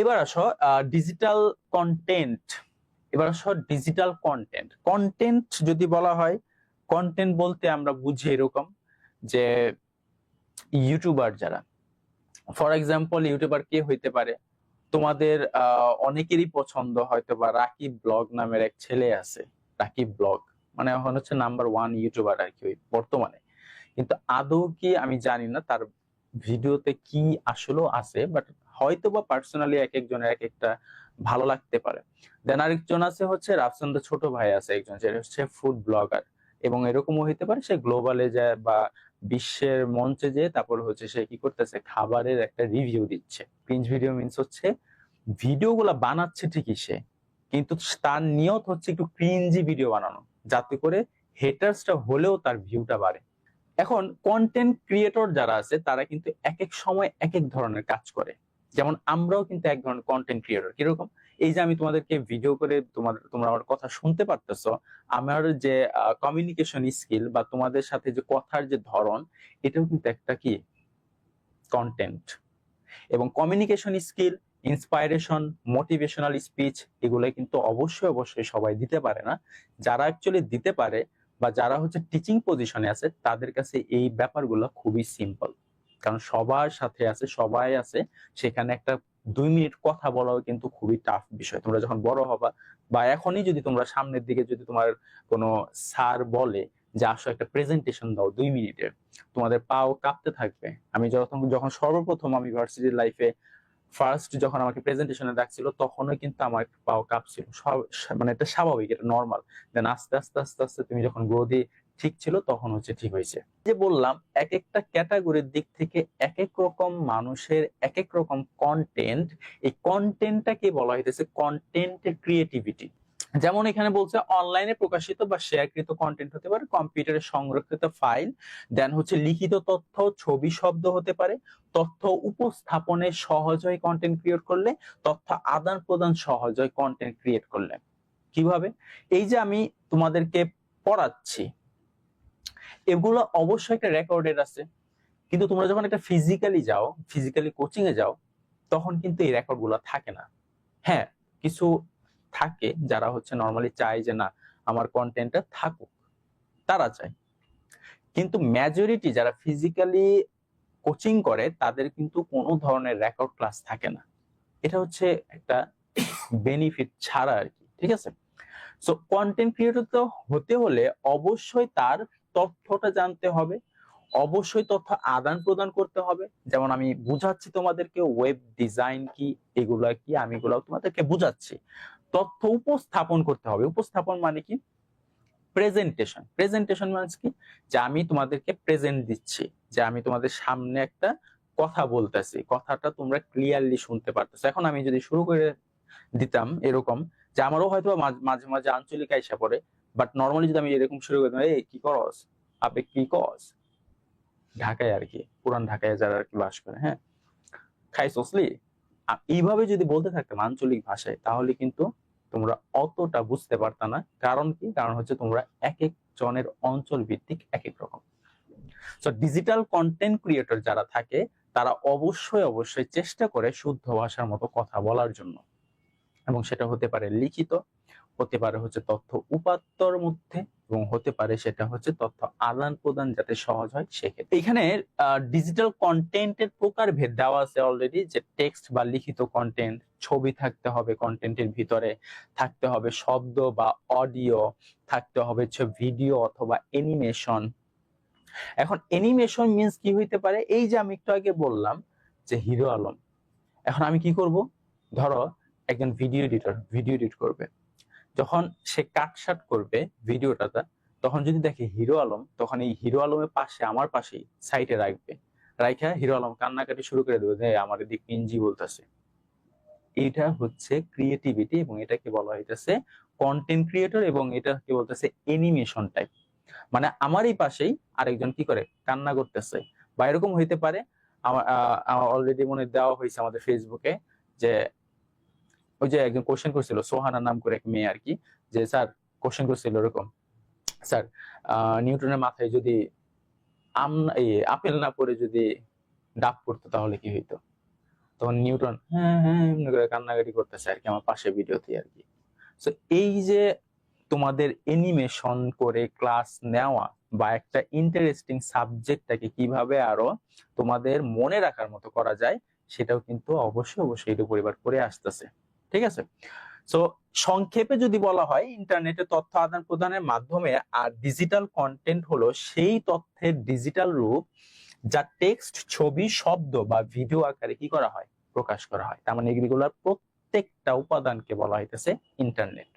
এবার আসো digital content এবার আসো ডিজিটাল কন্টেন্ট কন্টেন্ট যদি বলা হয় কন্টেন্ট বলতে আমরা বুঝি এরকম যে ইউটিউবার যারা। ফর এক্সাম্পল ইউটিউবার কে হইতে পারে, তোমাদের অনেকেরই পছন্দ হয়তো বা রাকিব ব্লগ নামের এক ছেলে আছে, রাকিব ব্লগ। মানে এখন হচ্ছে নাম্বার ওয়ান ইউটিউবার আর কি ওই বর্তমানে। কিন্তু আদৌ কি আমি জানি না, তার ভিডিওতে কি আসলেও আছে বাট হয়তো বা পার্সোনালি এক একজনের এক একটা ভালো লাগতে পারে। দেন আরেকজন আছে হচ্ছে রাফসান্দের ছোট ভাই আছে একজন যেটা হচ্ছে ফুড ব্লগার এবং এরকমও হইতে পারে সে গ্লোবালে যায় বা বিশ্বের মঞ্চে যেয়ে তারপর হচ্ছে সে কি করতেছে, খাবারের একটা রিভিউ দিচ্ছে। ক্রিঞ্জ ভিডিও মিনস হচ্ছে ভিডিওগুলা বানাচ্ছে ঠিকই সে, কিন্তু তার নিয়ত হচ্ছে একটু ক্রিঞ্জি ভিডিও বানানো, যাতে করে হেটার্সটা হলেও তার ভিউটা বাড়ে। এখন কন্টেন্ট ক্রিয়েটর যারা আছে, তারা কিন্তু এক এক সময় এক এক ধরনের কাজ করে। যেমন আমরাও কিন্তু এক ধরনের কন্টেন্ট ক্রিয়েটর কীরকম? এই যে আমি তোমাদেরকে ভিডিও করে তোমার, তোমরা আমার কথা শুনতে পারতেছো, আমার যে কমিউনিকেশন স্কিল বা তোমাদের সাথে যে কথার যে ধরন, এটাও কিন্তু একটা কি? কন্টেন্ট এবং communication skill inspiration motivational speech এগুলো কিন্তু অবশ্যই অবশ্যই সবাই দিতে পারে না। যারা অ্যাকচুয়ালি দিতে পারে বা যারা হচ্ছে টিচিং পজিশনে আছে, তাদের কাছে এই ব্যাপারগুলো খুবই সিম্পল কারণ সবার সাথে আছে, সবাই আছে, সেখানে একটা দুই মিনিট কথা বলাও কিন্তু খুবই টাফ বিষয়। তোমরা যখন বড় হবা বা এখনই যদি তোমরা সামনের দিকে যদি তোমার কোনো স্যার বলে যে, আসো একটা প্রেজেন্টেশন দাও দুই মিনিটের তোমাদের পাও কাঁপতে থাকবে। আমি যখন যখন সর্বপ্রথম আমি ভার্সিটির লাইফে ফার্স্ট যখন আমাকে প্রেজেন্টেশনে ডাকছিল, তখনও কিন্তু আমার পাও কাঁপছিল। সব- মানে এটা স্বাভাবিক, এটা নর্মাল দেন আস্তে আস্তে আস্তে আস্তে তুমি যখন গ্রোথি ঠিক ছিল, তখন হচ্ছে ঠিক হয়েছে। যে বললাম এক একটা ক্যাটাগরির দিক থেকে এক এক রকম মানুষের এক এক রকম কন্টেন্ট এই কন্টেন্টটাকে বলা হইতেছে কন্টেন্টের ক্রিয়েটিভিটি যেমন এখানে বলছে অনলাইনে প্রকাশিত বা শেয়ারকৃত কন্টেন্ট হতে পারে কম্পিউটারে সংরক্ষিত ফাইল দেন হচ্ছে লিখিত তথ্য, ছবি, শব্দ হতে পারে, তথ্য উপস্থাপনে সহজ হয় কন্টেন্ট ক্রিয়েট করলে, তথ্য আদান প্রদান সহজ হয় কন্টেন্ট ক্রিয়েট করলে। কীভাবে? এই যে আমি তোমাদেরকে পড়াচ্ছি এগুলো অবশ্যই একটা রেকর্ডেড আছে। কিন্তু তোমরা যখন একটা ফিজিক্যালি যাও ফিজিক্যালি কোচিং এ যাও, তখন কিন্তু এই রেকর্ডগুলো থাকে না। হ্যাঁ কিছু থাকে যারা হচ্ছে নর্মালি চায় যে না, আমার কন্টেন্টটা থাকুক। তারা চায়। কিন্তু মেজরিটি যারা ফিজিক্যালি কোচিং করে, তাদের কিন্তু কোনো ধরনের রেকর্ড ক্লাস থাকে না। এটা হচ্ছে একটা বেনিফিট ছাড়া আর কি, ঠিক আছে? সো কন্টেন্ট ক্রিয়েটর তো হতে হলে অবশ্যই তার তথ্যটা জানতে হবে। অবশ্যই তথ্য আদান প্রদান করতে হবে। যেমন আমি বুঝাচ্ছি তোমাদেরকে ওয়েব ডিজাইন কি, এগুলা কি, আমি এগুলো তোমাদেরকে বুঝাচ্ছি। তথ্য উপস্থাপন করতে হবে। উপস্থাপন মানে কি? প্রেজেন্টেশন প্রেজেন্টেশন মানে কি? যে আমি তোমাদেরকে প্রেজেন্ট দিচ্ছি। যে আমি তোমাদের সামনে একটা কথা বলতেছি। কথাটা তোমরা ক্লিয়ারলি শুনতে পারতেছো। এখন আমি যদি শুরু করে দিতাম এরকম, যে আমারও হয়তো মাঝ- মাঝে আঞ্চলিক আইসা পড়ে বাট নর্মালি যদি আমি এরকম শুরু করে দিতাম এই, কি করস? আপে কি কস ঢাকায় আর কি, পুরান ঢাকায় যারা আর কি বাস করে হ্যাঁ। খাই সসলি এইভাবে যদি বলতে থাকতাম আঞ্চলিক ভাষায়, তাহলে কিন্তু তোমরা অতটা বুঝতে পারতা না। কারণ কি? কারণ হচ্ছে তোমরা এক এক জনের অঞ্চল ভিত্তিক এক এক রকম। সো ডিজিটাল কন্টেন্ট ক্রিয়েটর যারা থাকে, তারা অবশ্যই অবশ্যই চেষ্টা করে শুদ্ধ ভাষার মতো কথা বলার জন্য। এবং সেটা হতে পারে লিখিত হতে পারে হচ্ছে তথ্য উপাত্তর মধ্যে এবং হতে পারে সেটা হচ্ছে তথ্য আদান প্রদান যাতে সহজ হয় সেক্ষেত্রে। এখানে ডিজিটাল কন্টেন্টের প্রকার ভেদ দেওয়া আছে অলরেডি যে টেক্সট বা লিখিত কন্টেন্ট ছবি থাকতে হবে কন্টেন্টের ভিতরে, থাকতে হবে শব্দ বা অডিও থাকতে হবে হচ্ছে ভিডিও অথবা অ্যানিমেশন এখন অ্যানিমেশন মিন্স কি হইতে পারে? এই যে আমি একটু আগে বললাম যে হিরো আলম। এখন আমি কি করব? ধরো একজন ভিডিও এডিটর ভিডিও এডিট করবে। যখন সে কাটশাট করবে ভিডিওটাতে, তখন যদি দেখে হিরো আলম, তখন এই হিরো আলমের পাশে, আমার পাশেই সাইটে রাখবে। রাইখা হিরো আলম কান্নাকাটি শুরু করে দেবে যে আমার এদিক ইঞ্জি বলতেছে। এটা হচ্ছে ক্রিয়েটিভিটি এবং এটাকে বলা হইতেছে কন্টেন্ট ক্রিয়েটর এবং এটাকে বলতেছে অ্যানিমেশন টাইপ মানে আমারই পাশেই আরেকজন কি করে? কান্না করতেছে। বা এরকম হইতে পারে, আমার অলরেডি মনে দেওয়া হয়েছে আমাদের ফেসবুকে যে ওই যে একজন কোশ্চেন করছিল সোহানা নাম করে এক মেয়ে আর কি যে, স্যার কোশ্চেন করছিল এরকম, স্যার নিউটনের মাথায় যদি আম আপেল না পড়ে যদি ডাব পড়তো তাহলে কি হইতো? তখন নিউটন হ্যাঁ হ্যাঁ কান্নাকাটি করতেছে আর কি আমার পাশে ভিডিওতে আর কি তো এই যে তোমাদের অ্যানিমেশন করে ক্লাস নেওয়া বা একটা ইন্টারেস্টিং সাবজেক্টটাকে কীভাবে আরও তোমাদের মনে রাখার মতো করা যায়, সেটাও কিন্তু অবশ্যই অবশ্যই এটা পরিবার করে আসতেছে। ঠিক আছে? সো সংক্ষেপে যদি বলা হয় ইন্টারনেটে তথ্য আদান প্রদানের মাধ্যমে আর ডিজিটাল কন্টেন্ট হলো সেই তথ্যের ডিজিটাল রূপ যা টেক্সট ছবি, শব্দ বা ভিডিও আকারে কি করা হয়? প্রকাশ করা হয়। তার মানে এগুলোর প্রত্যেকটা উপাদানকে বলা হইতেছে ইন্টারনেট